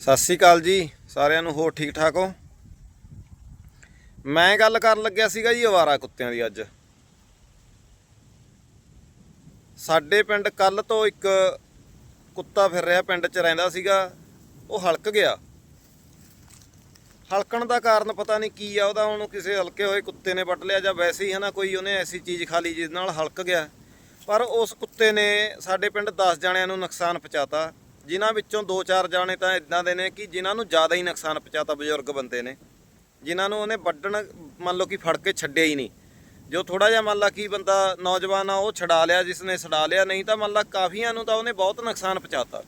ਸਤਿ ਸ੍ਰੀ ਅਕਾਲ ਜੀ, ਸਾਰਿਆਂ ਨੂੰ ਹੋਰ ਠੀਕ ਠਾਕ ਹੋ? ਮੈਂ ਗੱਲ ਕਰਨ ਲੱਗਿਆ ਸੀਗਾ ਜੀ ਅਵਾਰਾ ਕੁੱਤਿਆਂ ਦੀ ਅੱਜ। ਸਾਡੇ ਪਿੰਡ ਕੱਲ ਤੋਂ ਇੱਕ ਕੁੱਤਾ ਫਿਰ ਰਿਹਾ ਪਿੰਡ 'ਚ ਰਹਿੰਦਾ ਸੀਗਾ, ਉਹ ਹਲਕ ਗਿਆ। ਹਲਕਣ ਦਾ ਕਾਰਨ ਪਤਾ ਨਹੀਂ ਕੀ ਆ, ਉਹਦਾ ਉਹਨੂੰ ਕਿਸੇ ਹਲਕੇ ਹੋਏ ਕੁੱਤੇ ਨੇ ਵੱਟ ਲਿਆ ਜਾਂ ਵੈਸੇ ਹੀ ਹਨਾ ਕੋਈ, ਉਹਨੇ ਐਸੀ ਚੀਜ਼ ਖਾ ਲਈ ਜਿਸ ਨਾਲ ਹਲਕ ਗਿਆ। ਪਰ ਉਸ ਕੁੱਤੇ ਨੇ ਸਾਡੇ ਪਿੰਡ 10 ਜਣਿਆਂ ਨੂੰ ਨੁਕਸਾਨ ਪਹੁੰਚਾਤਾ। ਜਿਨ੍ਹਾਂ ਵਿੱਚੋਂ 2-4 ਜਾਣੇ ਤਾਂ ਇਦਾਂ ਦੇ ਨੇ ਕਿ ਜਿਨ੍ਹਾਂ ਨੂੰ ਜ਼ਿਆਦਾ ਹੀ ਨੁਕਸਾਨ ਪਹੁੰਚਾਤਾ ਬਜ਼ੁਰਗ ਬੰਦੇ ਨੇ। ਜਿਨ੍ਹਾਂ ਨੂੰ ਉਹਨੇ ਵੱਢਣ, ਮੰਨ ਲਓ ਕਿ ਫੜ ਕੇ ਛੱਡਿਆ ਹੀ ਨਹੀਂ। ਜੋ ਥੋੜਾ ਜਿਹਾ ਮੰਨ ਲਾ ਕਿ ਬੰਦਾ ਨੌਜਵਾਨ ਆ, ਉਹ ਛਡਾ ਲਿਆ ਜਿਸ ਨੇ ਛਡਾ ਲਿਆ, ਨਹੀਂ ਤਾਂ ਮੰਨ ਲਾ ਕਾਫੀਆਂ ਨੂੰ ਤਾਂ ਉਹਨੇ ਬਹੁਤ ਨੁਕਸਾਨ ਪਹੁੰਚਾਤਾ।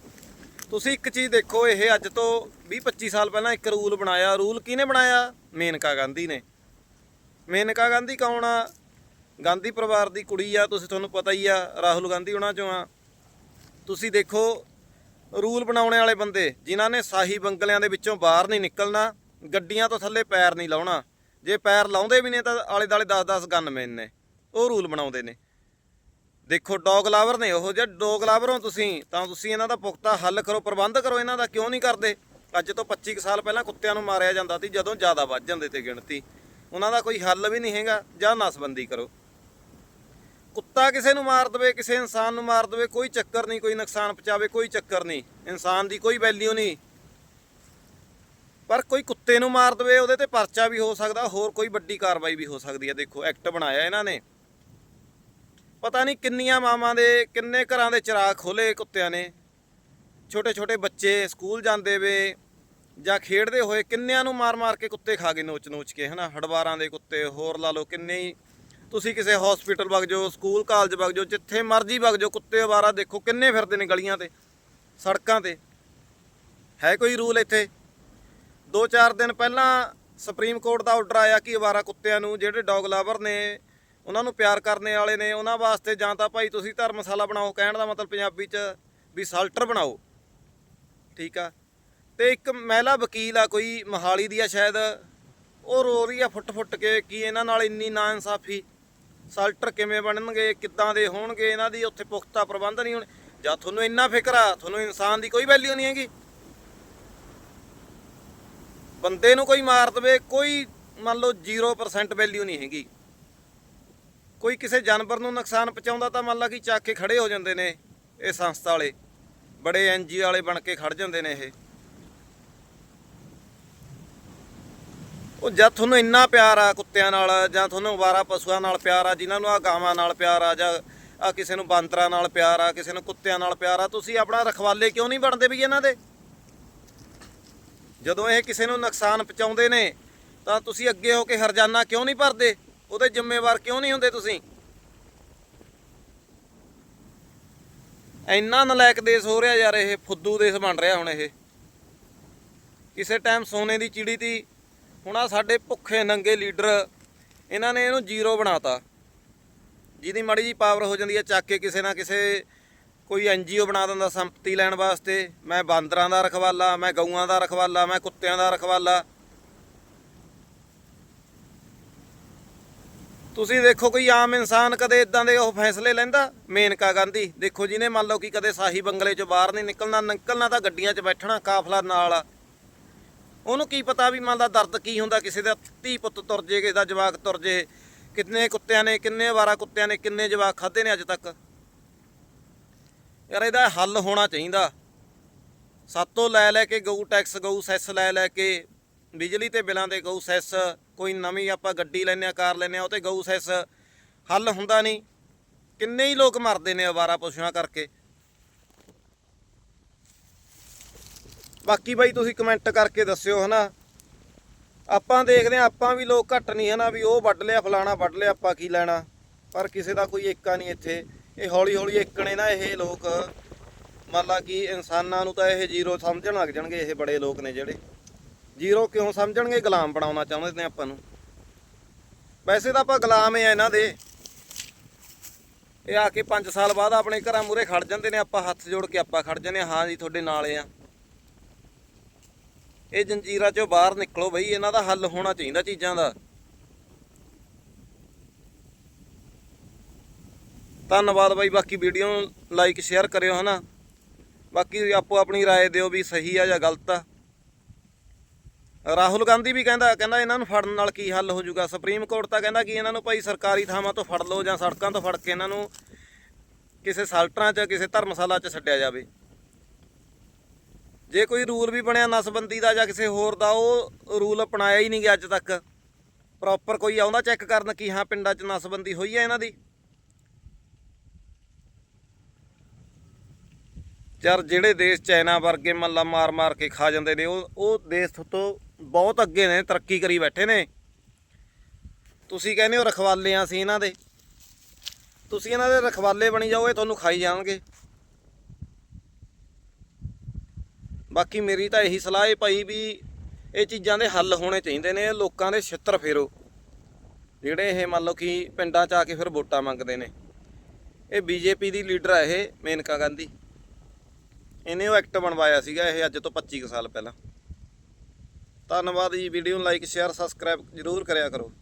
ਤੁਸੀਂ ਇੱਕ ਚੀਜ਼ ਦੇਖੋ, ਇਹ ਅੱਜ ਤੋਂ 20-25 ਸਾਲ ਪਹਿਲਾਂ ਇੱਕ ਰੂਲ ਬਣਾਇਆ। ਰੂਲ ਕਿਹਨੇ ਬਣਾਇਆ? ਮੇਨਕਾ ਗਾਂਧੀ ਨੇ। ਮੇਨਕਾ ਗਾਂਧੀ ਕੌਣ ਆ? ਗਾਂਧੀ ਪਰਿਵਾਰ ਦੀ ਕੁੜੀ ਆ, ਤੁਸੀਂ ਤੁਹਾਨੂੰ ਪਤਾ ਹੀ ਆ, ਰਾਹੁਲ ਗਾਂਧੀ ਉਹਨਾਂ ਚੋਂ ਆ। ਤੁਸੀਂ ਦੇਖੋ ਰੂਲ ਬਣਾਉਣੇ ਵਾਲੇ ਬੰਦੇ, ਜਿਨ੍ਹਾਂ ਨੇ ਸਾਹੀ ਬੰਗਲਿਆਂ ਦੇ ਵਿੱਚੋਂ ਬਾਹਰ ਨਹੀਂ ਨਿਕਲਣਾ, ਗੱਡੀਆਂ ਤੋਂ ਥੱਲੇ ਪੈਰ ਨਹੀਂ ਲਾਉਣਾ। ਜੇ ਪੈਰ ਲਾਉਂਦੇ ਵੀ ਨੇ ਤਾਂ ਆਲੇ ਦਾਲੇ 10-10 ਗਨਮੈਨ ਨੇ, ਉਹ ਰੂਲ ਬਣਾਉਂਦੇ ਨੇ। ਦੇਖੋ ਡੌਗ ਲਾਵਰ ਨੇ ਉਹ ਜੇ ਡੌਗ ਲਾਵਰ ਹੋ ਤੁਸੀਂ, ਤਾਂ ਤੁਸੀਂ ਇਹਨਾਂ ਦਾ ਪੁਖਤਾ ਹੱਲ ਕਰੋ, ਪ੍ਰਬੰਧ ਕਰੋ ਇਹਨਾਂ ਦਾ, ਕਿਉਂ ਨਹੀਂ ਕਰਦੇ? ਅੱਜ ਤੋਂ 25 ਕੁ ਸਾਲ ਪਹਿਲਾਂ ਕੁੱਤਿਆਂ ਨੂੰ ਮਾਰਿਆ ਜਾਂਦਾ ਸੀ, ਜਦੋਂ ਜ਼ਿਆਦਾ ਵੱਧ ਜਾਂਦੇ ਤੇ ਗਿਣਤੀ। ਉਹਨਾਂ ਦਾ ਕੋਈ ਹੱਲ ਵੀ ਨਹੀਂ ਹੈਗਾ, ਜਾਂ ਨਸਬੰਦੀ ਕਰੋ। ਕੁੱਤਾ ਕਿਸੇ ਨੂੰ ਮਾਰ ਦਵੇ, ਕਿਸੇ ਇਨਸਾਨ ਨੂੰ ਮਾਰ ਦਵੇ, ਕੋਈ ਚੱਕਰ ਨਹੀਂ, ਕੋਈ ਨੁਕਸਾਨ ਪਹੁੰਚਾਵੇ, ਕੋਈ ਚੱਕਰ ਨਹੀਂ। ਇਨਸਾਨ ਦੀ ਕੋਈ ਵੈਲਿਊ ਨਹੀਂ। ਪਰ ਕੋਈ ਕੁੱਤੇ ਨੂੰ ਮਾਰ ਦਵੇ, ਉਹਦੇ ਤੇ ਪਰਚਾ ਵੀ ਹੋ ਸਕਦਾ, ਹੋਰ ਕੋਈ ਵੱਡੀ ਕਾਰਵਾਈ ਵੀ ਹੋ ਸਕਦੀ ਹੈ। ਦੇਖੋ ਐਕਟ ਬਣਾਇਆ ਇਹਨਾਂ ਨੇ। ਪਤਾ ਨਹੀਂ ਕਿੰਨੀਆਂ ਮਾਵਾਂ ਦੇ, ਕਿੰਨੇ ਘਰਾਂ ਦੇ ਚਿਰਾਗ ਖੋਲੇ ਕੁੱਤਿਆਂ ਨੇ। ਛੋਟੇ ਛੋਟੇ ਬੱਚੇ ਸਕੂਲ ਜਾਂਦੇ ਵੇ, ਜਾਂ ਖੇਡਦੇ ਹੋਏ ਕਿੰਨਿਆਂ ਨੂੰ ਮਾਰ-ਮਾਰ ਕੇ ਕੁੱਤੇ ਖਾ ਗਏ ਨੋਚ-ਨੋਚ ਕੇ, ਹਨਾ? ਹੜਵਾਰਾਂ ਦੇ ਕੁੱਤੇ, ਹੋਰ ਲਾ ਲਓ, ਕਿੰਨੇ ਹੀ ਤੁਸੀਂ ਕਿਸੇ ਹਸਪੀਟਲ ਵਗ ਜਾਓ ਸਕੂਲ ਕਾਲਜ ਵਗ ਜਾਓ, ਜਿੱਥੇ ਮਰਜ਼ੀ ਵਗ ਜਾਓ, ਕੁੱਤੇ ਅਵਾਰਾ ਦੇਖੋ ਕਿੰਨੇ ਫਿਰਦੇ ਨੇ ਗਲੀਆਂ ਤੇ, ਸੜਕਾਂ ਤੇ। ਹੈ ਕੋਈ ਰੂਲ ਇੱਥੇ? 2-4 ਦਿਨ ਪਹਿਲਾਂ ਸੁਪਰੀਮ ਕੋਰਟ ਦਾ ਆਰਡਰ ਆਇਆ ਕਿ ਅਵਾਰਾ ਕੁੱਤਿਆਂ ਨੂੰ, ਜਿਹੜੇ ਡੌਗ ਲਵਰ ਨੇ, ਉਹਨਾਂ ਨੂੰ ਪਿਆਰ ਕਰਨੇ ਵਾਲੇ ਨੇ, ਉਹਨਾਂ ਵਾਸਤੇ ਜਾਂ ਤਾਂ ਭਾਈ ਤੁਸੀਂ ਧਰਮਸ਼ਾਲਾ ਬਣਾਓ, ਕਹਿਣ ਦਾ ਮਤਲਬ ਪੰਜਾਬੀ 'ਚ ਵੀ ਸ਼ੈਲਟਰ ਬਣਾਓ। ਠੀਕ ਆ? ਤੇ ਇੱਕ ਮਹਿਲਾ ਵਕੀਲ ਆ, ਕੋਈ ਮਹਾਲੀ ਦੀ ਆ ਸ਼ਾਇਦ, ਉਹ ਰੋ ਰਹੀ ਆ ਫੁੱਟ-ਫੁੱਟ ਕੇ ਕਿ ਇਹਨਾਂ ਨਾਲ ਇੰਨੀ ਨਾ ਇਨਸਾਫ਼ੀ। ਸ਼ੈਲਟਰ ਕਿਵੇਂ ਬਣਨਗੇ, ਕਿੱਦਾਂ ਦੇ ਹੋਣਗੇ, ਇਹਨਾਂ ਦੀ ਉੱਥੇ ਪੁਖਤਾ ਪ੍ਰਬੰਧ ਨਹੀਂ ਹੋਣ। ਜਾਂ ਤੁਹਾਨੂੰ ਇੰਨਾ ਫਿਕਰ ਆ, ਤੁਹਾਨੂੰ ਇਨਸਾਨ ਦੀ ਕੋਈ ਵੈਲਿਊ ਨਹੀਂ ਹੈਗੀ। ਬੰਦੇ ਨੂੰ ਕੋਈ ਮਾਰ ਦਵੇ, ਕੋਈ ਮੰਨ ਲਓ 0% ਵੈਲਿਊ ਨਹੀਂ ਹੈਗੀ। ਕੋਈ ਕਿਸੇ ਜਾਨਵਰ ਨੂੰ ਨੁਕਸਾਨ ਪਹੁੰਚਾਉਂਦਾ ਤਾਂ ਮੰਨ ਲਾ ਕਿ ਚੱਕ ਕੇ ਖੜੇ ਹੋ ਜਾਂਦੇ ਨੇ, ਇਹ ਸੰਸਥਾ ਵਾਲੇ। ਬੜੇ ਐਨਜੀਓ ਵਾਲੇ ਬਣ ਕੇ ਖੜ ਜਾਂਦੇ ਨੇ ਇਹ। ਉਹ ਜਦ ਤੁਹਾਨੂੰ ਇੰਨਾ ਪਿਆਰ ਆ ਕੁੱਤਿਆਂ ਨਾਲ, ਜਾਂ ਤੁਹਾਨੂੰ ਅਵਾਰਾ ਪਸ਼ੂਆਂ ਨਾਲ ਪਿਆਰ ਆ, ਜਿਨ੍ਹਾਂ ਨੂੰ ਆ ਗਾਵਾਂ ਨਾਲ ਪਿਆਰ ਆ, ਜਾਂ ਆ ਕਿਸੇ ਨੂੰ ਬਾਂਦਰਾਂ ਨਾਲ ਪਿਆਰ ਆ, ਕਿਸੇ ਨੂੰ ਕੁੱਤਿਆਂ ਨਾਲ ਪਿਆਰ ਆ, ਤੁਸੀਂ ਆਪਣਾ ਰਖਵਾਲੇ ਕਿਉਂ ਨਹੀਂ ਬਣਦੇ ਵੀ ਇਹਨਾਂ ਦੇ? ਜਦੋਂ ਇਹ ਕਿਸੇ ਨੂੰ ਨੁਕਸਾਨ ਪਹੁੰਚਾਉਂਦੇ ਨੇ, ਤਾਂ ਤੁਸੀਂ ਅੱਗੇ ਹੋ ਕੇ ਹਰਜਾਨਾ ਕਿਉਂ ਨਹੀਂ ਭਰਦੇ? ਉਹਦੇ ਜ਼ਿੰਮੇਵਾਰ ਕਿਉਂ ਨਹੀਂ ਹੁੰਦੇ ਤੁਸੀਂ? ਇੰਨਾ ਨਲਾਇਕ ਦੇਸ਼ ਹੋ ਰਿਹਾ ਯਾਰ ਇਹ, ਫੁੱਦੂ ਦੇਸ਼ ਬਣ ਰਿਹਾ ਹੁਣ ਇਹ। ਕਿਸੇ ਟਾਈਮ ਸੋਨੇ ਦੀ ਚਿੜੀ ਦੀ ਹੁਣ ਆ ਸਾਡੇ ਭੁੱਖੇ ਨੰਗੇ ਲੀਡਰ, ਇਹਨਾਂ ਨੇ ਇਹਨੂੰ ਜ਼ੀਰੋ ਬਣਾਤਾ। ਜਿਹਦੀ ਮਾੜੀ ਜੀ ਪਾਵਰ ਹੋ ਜਾਂਦੀ ਹੈ, ਚੱਕ ਕੇ ਕਿਸੇ ਨਾ ਕਿਸੇ ਕੋਈ ਐਨਜੀਓ ਬਣਾ ਦਿੰਦਾ, ਸੰਪਤੀ ਲੈਣ ਵਾਸਤੇ। ਮੈਂ ਬਾਂਦਰਾਂ ਦਾ ਰਖਵਾਲਾ, ਮੈਂ ਗਊਆਂ ਦਾ ਰਖਵਾਲਾ, ਮੈਂ ਕੁੱਤਿਆਂ ਦਾ ਰਖਵਾਲਾ। ਤੁਸੀਂ ਦੇਖੋ ਕੋਈ ਆਮ ਇਨਸਾਨ ਕਦੇ ਇਦਾਂ ਦੇ ਉਹ ਫੈਸਲੇ ਲੈਂਦਾ? ਮੇਨਕਾ ਗਾਂਧੀ। ਦੇਖੋ ਜਿਹਨੇ ਮੰਨ ਲਓ ਕਿ ਕਦੇ ਸਾਹੀ ਬੰਗਲੇ ਚੋਂ ਬਾਹਰ ਨਹੀਂ ਨਿਕਲਣਾ ਨਿਕਲਣਾ ਤਾਂ ਗੱਡੀਆਂ 'ਚ ਬੈਠਣਾ, ਕਾਫਲਾ ਨਾਲ ਆ। ਉਹਨੂੰ ਕੀ ਪਤਾ ਵੀ ਮੰਨ ਦਾ ਦਰਦ ਕੀ ਹੁੰਦਾ, ਕਿਸੇ ਦਾ ਧੀ ਪੁੱਤ ਤੁਰ ਜੇ, ਕਿਸੇ ਦਾ ਜਵਾਕ ਤੁਰ ਜੇ। ਕਿੰਨੇ ਕੁੱਤਿਆਂ ਨੇ, ਕਿੰਨੇ ਵਾਰਾ ਕੁੱਤਿਆਂ ਨੇ, ਕਿੰਨੇ ਜਵਾਕ ਖਾਦੇ ਨੇ ਅੱਜ ਤੱਕ। ਯਾਰ ਇਹਦਾ ਹੱਲ ਹੋਣਾ ਚਾਹੀਦਾ। ਸਾਤੋਂ ਲੈ ਲੈ ਕੇ ਗਊ ਟੈਕਸ, ਗਊ ਸੈਸ ਲੈ ਲੈ ਕੇ, ਬਿਜਲੀ ਤੇ ਬਿਲਾਂ ਦੇ ਗਊ ਸੈਸ, ਕੋਈ ਨਵੀਂ ਆਪਾਂ ਗੱਡੀ ਲੈਨੇ ਆ ਕਾਰ ਲੈਨੇ ਆ ਉਹ ਤੇ ਗਊ ਸੈਸ। ਹੱਲ ਹੁੰਦਾ ਨਹੀਂ। ਕਿੰਨੇ ਹੀ ਲੋਕ ਮਰਦੇ ਨੇ ਅਵਾਰਾ ਪਸ਼ੂਆਂ ਕਰਕੇ। ਬਾਕੀ ਬਾਈ ਤੁਸੀਂ ਕਮੈਂਟ ਕਰਕੇ ਦੱਸਿਓ, ਹਨਾ? ਆਪਾਂ ਦੇਖਦੇ ਆ ਆਪਾਂ ਵੀ ਲੋਕ ਘੱਟ ਨਹੀਂ, ਹਨਾ, ਵੀ ਉਹ ਵੱਢ ਲਿਆ, ਫਲਾਣਾ ਵੱਢ ਲਿਆ, ਆਪਾਂ ਕੀ ਲੈਣਾ? ਪਰ ਕਿਸੇ ਦਾ ਕੋਈ ਏਕਾ ਨਹੀਂ ਇੱਥੇ। ਇਹ ਹੌਲੀ ਹੌਲੀ ਏਕਣੇ ਨਾ ਇਹ ਲੋਕ, ਮੰਨ ਲਾ ਕਿ ਇਨਸਾਨਾਂ ਨੂੰ ਤਾਂ ਇਹ ਜ਼ੀਰੋ ਸਮਝਣ ਲੱਗ ਜਾਣਗੇ, ਇਹ ਬੜੇ ਲੋਕ ਨੇ ਜਿਹੜੇ। ਜ਼ੀਰੋ ਕਿਉਂ ਸਮਝਣਗੇ? ਗੁਲਾਮ ਬਣਾਉਣਾ ਚਾਹੁੰਦੇ ਨੇ ਆਪਾਂ ਨੂੰ। ਵੈਸੇ ਤਾਂ ਆਪਾਂ ਗੁਲਾਮ ਹੀ ਆ ਇਹਨਾਂ ਦੇ। ਇਹ ਆ ਕੇ 5 ਸਾਲ ਬਾਅਦ ਆਪਣੇ ਘਰਾਂ ਮੂਰੇ ਖੜ ਜਾਂਦੇ ਨੇ, ਆਪਾਂ ਹੱਥ ਜੋੜ ਕੇ ਆਪਾਂ ਖੜ ਜਾਂਦੇ ਹਾਂ ਹਾਂ ਜੀ, ਤੁਹਾਡੇ ਨਾਲ ਆ। ਇਹ ਜੰਜੀਰਾਂ ਚੋਂ ਬਾਹਰ ਨਿਕਲੋ ਬਈ ਇਹਨਾਂ ਦਾ ਹੱਲ ਹੋਣਾ ਚਾਹੀਦਾ ਚੀਜ਼ਾਂ ਦਾ ਧੰਨਵਾਦ ਬਾਈ ਬਾਕੀ ਵੀਡੀਓ ਨੂੰ ਲਾਈਕ ਸ਼ੇਅਰ ਕਰਿਓ ਹਨਾ ਬਾਕੀ ਆਪੋ ਆਪਣੀ رائے ਦਿਓ ਵੀ ਸਹੀ ਆ ਜਾਂ ਗਲਤ ਆ ਰਾਹੁਲ ਗਾਂਧੀ ਵੀ ਕਹਿੰਦਾ ਕਹਿੰਦਾ ਇਹਨਾਂ ਨੂੰ ਫੜਨ ਨਾਲ ਕੀ ਹੱਲ ਹੋ ਜਾਊਗਾ ਸੁਪਰੀਮ ਕੋਰਟ ਤਾਂ ਕਹਿੰਦਾ ਕਿ ਇਹਨਾਂ ਨੂੰ ਭਾਈ ਸਰਕਾਰੀ ਥਾਵਾਂ ਤੋਂ ਫੜ ਲਓ ਜਾਂ ਸੜਕਾਂ ਤੋਂ ਫੜ ਕੇ ਇਹਨਾਂ ਨੂੰ ਕਿਸੇ ਸਾਲਟਰਾਂ 'ਚ ਕਿਸੇ ਧਰਮਸ਼ਾਲਾ 'ਚ ਛੱਡਿਆ ਜਾਵੇ ਜੇ ਕੋਈ ਰੂਲ ਵੀ ਬਣਿਆ ਨਸਬੰਦੀ ਦਾ ਜਾਂ ਕਿਸੇ ਹੋਰ ਦਾ, ਉਹ ਰੂਲ ਅਪਣਾਇਆ ਹੀ ਨਹੀਂ ਗਿਆ ਅੱਜ ਤੱਕ। ਪ੍ਰੋਪਰ ਕੋਈ ਆਉਂਦਾ ਚੈੱਕ ਕਰਨ ਕਿ ਹਾਂ ਪਿੰਡਾਂ 'ਚ ਨਸਬੰਦੀ ਹੋਈ ਹੈ ਇਹਨਾਂ ਦੀ? ਯਾਰ ਜਿਹੜੇ ਦੇਸ਼ ਚਾਈਨਾ ਵਰਗੇ ਮੱਲਾ ਮਾਰ ਮਾਰ ਕੇ ਖਾ ਜਾਂਦੇ ਨੇ, ਉਹ ਉਹ ਦੇਸ਼ ਤੋਂ ਬਹੁਤ ਅੱਗੇ ਨੇ, ਤਰੱਕੀ ਕਰੀ ਬੈਠੇ ਨੇ। ਤੁਸੀਂ ਕਹਿੰਦੇ ਹੋ ਰਖਵਾਲੇ ਆ ਸੀ ਇਹਨਾਂ ਦੇ। ਤੁਸੀਂ ਇਹਨਾਂ ਦੇ ਰਖਵਾਲੇ ਬਣੀ ਜਾਓ, ਇਹ ਤੁਹਾਨੂੰ ਖਾਈ ਜਾਣਗੇ। ਬਾਕੀ ਮੇਰੀ ਤਾਂ ਇਹੀ ਸਲਾਹ ਹੈ ਭਾਈ ਵੀ ਇਹ ਚੀਜ਼ਾਂ ਦੇ ਹੱਲ ਹੋਣੇ ਚਾਹੀਦੇ ਨੇ ਲੋਕਾਂ ਦੇ ਛਿੱਤਰ ਫੇਰੋ। ਜਿਹੜੇ ਇਹ ਮੰਨ ਲਓ ਕਿ ਪਿੰਡਾਂ 'ਚ ਆ ਕੇ ਫਿਰ ਵੋਟਾਂ ਮੰਗਦੇ ਨੇ। ਇਹ ਬੀਜੇਪੀ ਦੀ ਲੀਡਰ ਹੈ ਇਹ, ਮੇਨਕਾ ਗਾਂਧੀ। ਇਹਨੇ ਉਹ ਐਕਟ ਬਣਵਾਇਆ ਸੀਗਾ ਇਹ ਅੱਜ ਤੋਂ 25 ਕੁ ਸਾਲ ਪਹਿਲਾਂ। ਧੰਨਵਾਦ ਜੀ, ਵੀਡੀਓ ਨੂੰ ਲਾਈਕ, ਸ਼ੇਅਰ, ਸਬਸਕ੍ਰਾਈਬ ਜ਼ਰੂਰ ਕਰਿਆ ਕਰੋ।